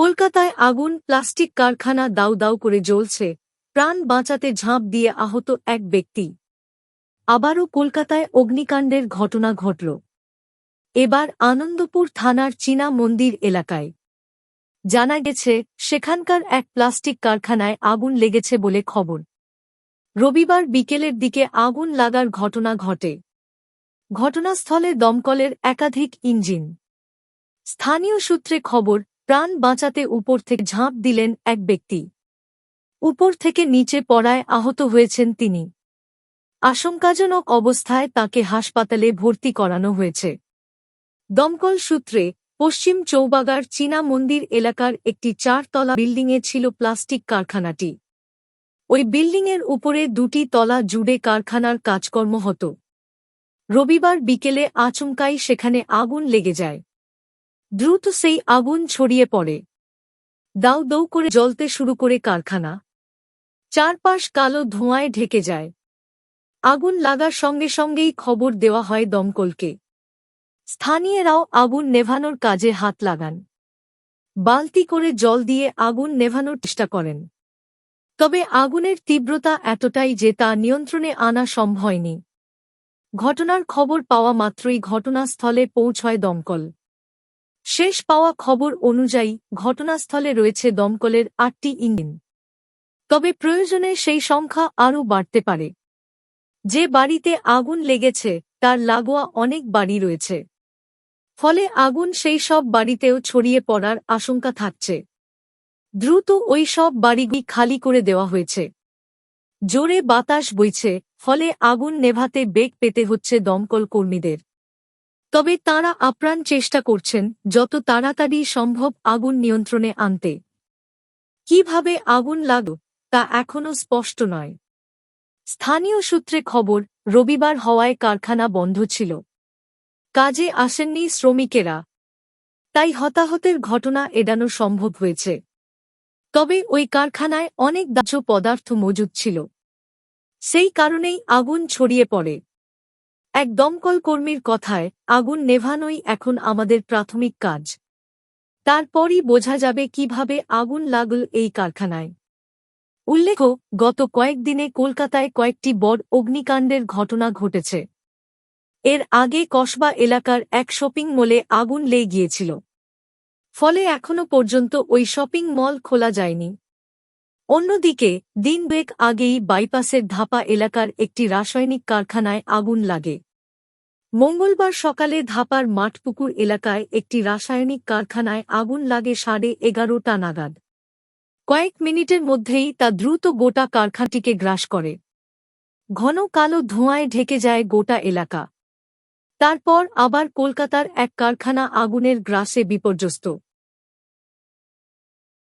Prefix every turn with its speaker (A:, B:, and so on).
A: কলকাতায় আগুন, প্লাস্টিক কারখানা দাউ দাউ করে জ্বলছে, প্রাণ বাঁচাতে ঝাঁপ দিয়ে আহত এক ব্যক্তি। আবারও কলকাতায় অগ্নিকাণ্ডের ঘটনা ঘটল। এবার আনন্দপুর থানার চীনা মন্দির এলাকায়। জানা গেছে, সেখানকার এক প্লাস্টিক কারখানায় আগুন লেগেছে বলে খবর। রবিবার বিকেলের দিকে আগুন লাগার ঘটনা ঘটে। ঘটনাস্থলে দমকলের একাধিক ইঞ্জিন। স্থানীয় সূত্রে খবর প্রাণ বাঁচাতে উপর থেকে ঝাঁপ দিলেন এক ব্যক্তি। উপর থেকে নিচে পড়ায় আহত হয়েছেন তিনি। আশঙ্কাজনক অবস্থায় তাকে হাসপাতালে ভর্তি করানো হয়েছে। দমকল সূত্রে পশ্চিম চৌবাগার চীনা মন্দির এলাকার একটি চারতলা বিল্ডিংয়ে ছিল প্লাস্টিক কারখানাটি। ওই বিল্ডিংয়ের উপরে দুটি তলা জুড়ে কারখানার কাজকর্ম হতো। রবিবার বিকেলে আচমকাই সেখানে আগুন লেগে যায়। দ্রুত সেই আগুন ছড়িয়ে পড়ে। দাউ দৌ করে জ্বলতে শুরু করে কারখানা। চারপাশ কালো ধোঁয়ায় ঢেকে যায়। আগুন লাগার সঙ্গে সঙ্গেই খবর দেওয়া হয় দমকলকে। স্থানীয়রাও আগুন নেভানোর কাজে হাত লাগান। বালতি করে জল দিয়ে আগুন নেভানোর চেষ্টা করেন। তবে আগুনের তীব্রতা এতটাই যে তা নিয়ন্ত্রণে আনা সম্ভব ঘটনার খবর পাওয়া মাত্রই ঘটনাস্থলে পৌঁছয় দমকল। শেষ পাওয়া খবর অনুযায়ী ঘটনাস্থলে রয়েছে দমকলের আটটি ইঞ্জিন। তবে প্রয়োজনে সেই সংখ্যা আরও বাড়তে পারে। যে বাড়িতে আগুন লেগেছে, তার লাগোয়া অনেক বাড়ি রয়েছে। ফলে আগুন সেই সব বাড়িতেও ছড়িয়ে পড়ার আশঙ্কা থাকছে। দ্রুত ওই সব বাড়িগুলি খালি করে দেওয়া হয়েছে। জোরে বাতাস বইছে, ফলে আগুন নেভাতে বেগ পেতে হচ্ছে দমকল কর্মীদের। তবে তাঁরা আপ্রাণ চেষ্টা করছেন যত তাড়াতাড়ি সম্ভব আগুন নিয়ন্ত্রণে আনতে। কীভাবে আগুন লাগল তা এখনও স্পষ্ট নয়। স্থানীয় সূত্রে খবর, রবিবার হওয়ায় কারখানা বন্ধ ছিল। কাজে আসেননি শ্রমিকেরা। তাই হতাহতের ঘটনা এড়ানো সম্ভব হয়েছে। তবে ওই কারখানায় অনেক দাহ্য পদার্থ মজুদ ছিল। সেই কারণেই আগুন ছড়িয়ে পড়ে। এক দমকল কর্মীর কথায়, আগুন নেভানোই এখন আমাদের প্রাথমিক কাজ। তারপরই বোঝা যাবে কীভাবে আগুন লাগল এই কারখানায়। উল্লেখ্য, গত কয়েকদিনে কলকাতায় কয়েকটি বড় অগ্নিকাণ্ডের ঘটনা ঘটেছে। এর আগে কসবা এলাকার এক শপিং মলে আগুন লেগে গিয়েছিল। ফলে এখনও পর্যন্ত ওই শপিং মল খোলা যায়নি। অন্যদিকে, দিন দুয়েক আগেই বাইপাসের ধাপা এলাকার একটি রাসায়নিক কারখানায় আগুন লাগে। মঙ্গলবার সকালে ধাপার মাঠপুকুর এলাকায় একটি রাসায়নিক কারখানায় আগুন লাগে সাড়ে এগারোটা নাগাদ। কয়েক মিনিটের মধ্যেই তা দ্রুত গোটা কারখানটিকে গ্রাস করে। ঘন কালো ধোঁয়ায় ঢেকে যায় গোটা এলাকা। তারপর আবার কলকাতার এক কারখানা আগুনের গ্রাসে বিপর্যস্ত।